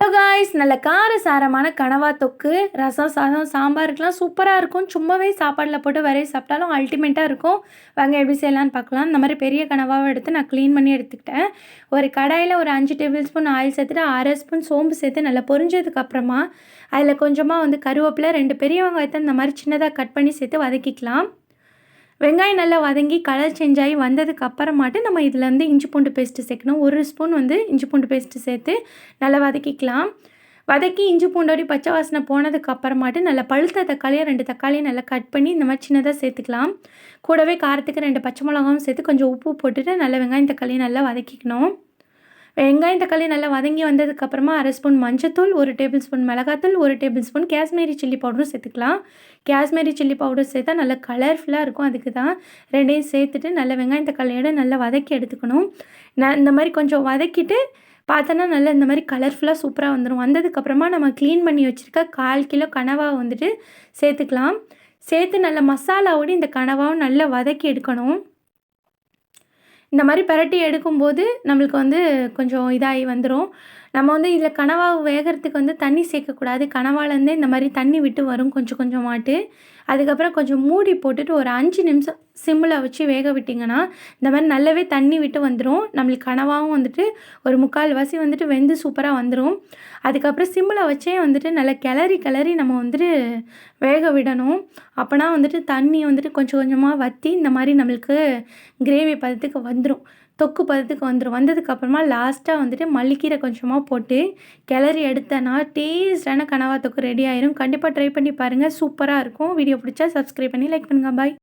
Hello guys நல்ல கார சாரமான கனவா தொக்கு ரசம் சாதம் சாம்பாருக்கெலாம் சூப்பராக இருக்கும். சும்மாவே சாப்பாடில் போட்டு வரைய சாப்பிட்டாலும் அல்டிமேட்டாக இருக்கும். வாங்க எப்படி செய்யலான்னு பார்க்கலாம். இந்த மாதிரி பெரிய கனவாவை எடுத்து நான் க்ளீன் பண்ணி எடுத்துக்கிட்டேன். ஒரு கடாயில் ஒரு அஞ்சு டேபிள் ஸ்பூன் ஆயில் சேர்த்துட்டு அரை ஸ்பூன் சோம்பு சேர்த்து நல்லா பொரிஞ்சதுக்கப்புறமா அதில் கொஞ்சமாக வந்து கருவேப்பிலை ரெண்டு பெரிய வெங்காயத்தை இந்த மாதிரி சின்னதாக கட் பண்ணி சேர்த்து வதக்கிக்கலாம். வெங்காயம் நல்லா வதங்கி கலர் சேஞ்ச் ஆகி வந்ததுக்கு அப்புறமாட்டு நம்ம இதில் வந்து இஞ்சி பூண்டு பேஸ்ட்டு சேர்க்கணும். ஒரு ஸ்பூன் வந்து இஞ்சி பூண்டு பேஸ்ட்டு சேர்த்து நல்லா வதக்கிக்கலாம். வதக்கி இஞ்சி பூண்டோடி பச்சை வாசனை போனதுக்கு அப்புறமாட்டு நல்லா பழுத்த தக்காளியை ரெண்டு தக்காளியும் நல்லா கட் பண்ணி இந்த மாதிரி சின்னதாக சேர்த்துக்கலாம். கூடவே காரத்துக்கு ரெண்டு பச்சை மிளகாவும் சேர்த்து கொஞ்சம் உப்பு போட்டுட்டு நல்லா வெங்காயம் தக்காளியும் நல்லா வதக்கிக்கணும். வெங்காயம் தக்காளி நல்லா வதங்கி வந்ததுக்கப்புறமா அரை ஸ்பூன் மஞ்சத்தூள் ஒரு டேபிள் ஸ்பூன் மிளகாத்தூள் ஒரு டேபிள் ஸ்பூன் காஷ்மீரி சில்லி பவுடரும் சேர்த்துக்கலாம். காஷ்மீரி சில்லி பவுடர் சேர்த்தா நல்லா கலர்ஃபுல்லாக இருக்கும். அதுக்கு தான் ரெண்டையும் சேர்த்துட்டு நல்லா வெங்காயம் தக்காளியோட நல்லா வதக்கி எடுத்துக்கணும். நான் இந்த மாதிரி கொஞ்சம் வதக்கிட்டு பார்த்தோன்னா நல்லா இந்த மாதிரி கலர்ஃபுல்லாக சூப்பராக வந்துடும் வந்ததுக்கப்புறமா நம்ம க்ளீன் பண்ணி வச்சுருக்க கால் கிலோ கனவாக வந்துட்டு சேர்த்துக்கலாம். சேர்த்து நல்ல மசாலாவோடு இந்த கனவாவும் நல்லா வதக்கி எடுக்கணும். இந்த மாதிரி பரட்டி எடுக்கும்போது நம்மளுக்கு வந்து கொஞ்சம் இதாகி வந்துடும் நம்ம வந்து இதில் கனவா வேகிறதுக்கு வந்து தண்ணி சேர்க்கக்கூடாது கனவாலேருந்தே இந்த மாதிரி தண்ணி விட்டு வரும் கொஞ்சம் கொஞ்சமாட்டு. அதுக்கப்புறம் கொஞ்சம் மூடி போட்டுட்டு ஒரு அஞ்சு நிமிஷம் சிம்மில் வச்சு வேக விட்டிங்கன்னா இந்த மாதிரி நல்லாவே தண்ணி விட்டு வந்துடும் நம்மளுக்கு கனவாகவும் வந்துட்டு ஒரு முக்கால் வாசி வந்துட்டு வெந்து சூப்பராக வந்துடும் அதுக்கப்புறம் சிம்மில் வச்சே வந்துட்டு நல்லா கிளறி கிளறி நம்ம வந்துட்டு வேக விடணும். அப்போனா வந்துட்டு தண்ணி வந்துட்டு கொஞ்சம் கொஞ்சமாக வற்றி இந்த மாதிரி நம்மளுக்கு கிரேவி பதத்துக்கு வந்துடும் தொக்கு பதத்துக்கு வந்துடும் வந்ததுக்கப்புறமா லாஸ்ட்டாக வந்துட்டு மல்லிக்கீரை கொஞ்சமாக போட்டு கிளறி எடுத்தேன்னா டேஸ்டான கனவா தொக்கு ரெடி ஆயிரும். கண்டிப்பாக ட்ரை பண்ணி பாருங்கள் சூப்பராக இருக்கும். வீடியோ பிடிச்சா சப்ஸ்கிரைப் பண்ணி லைக் பண்ணுங்கள் பாய்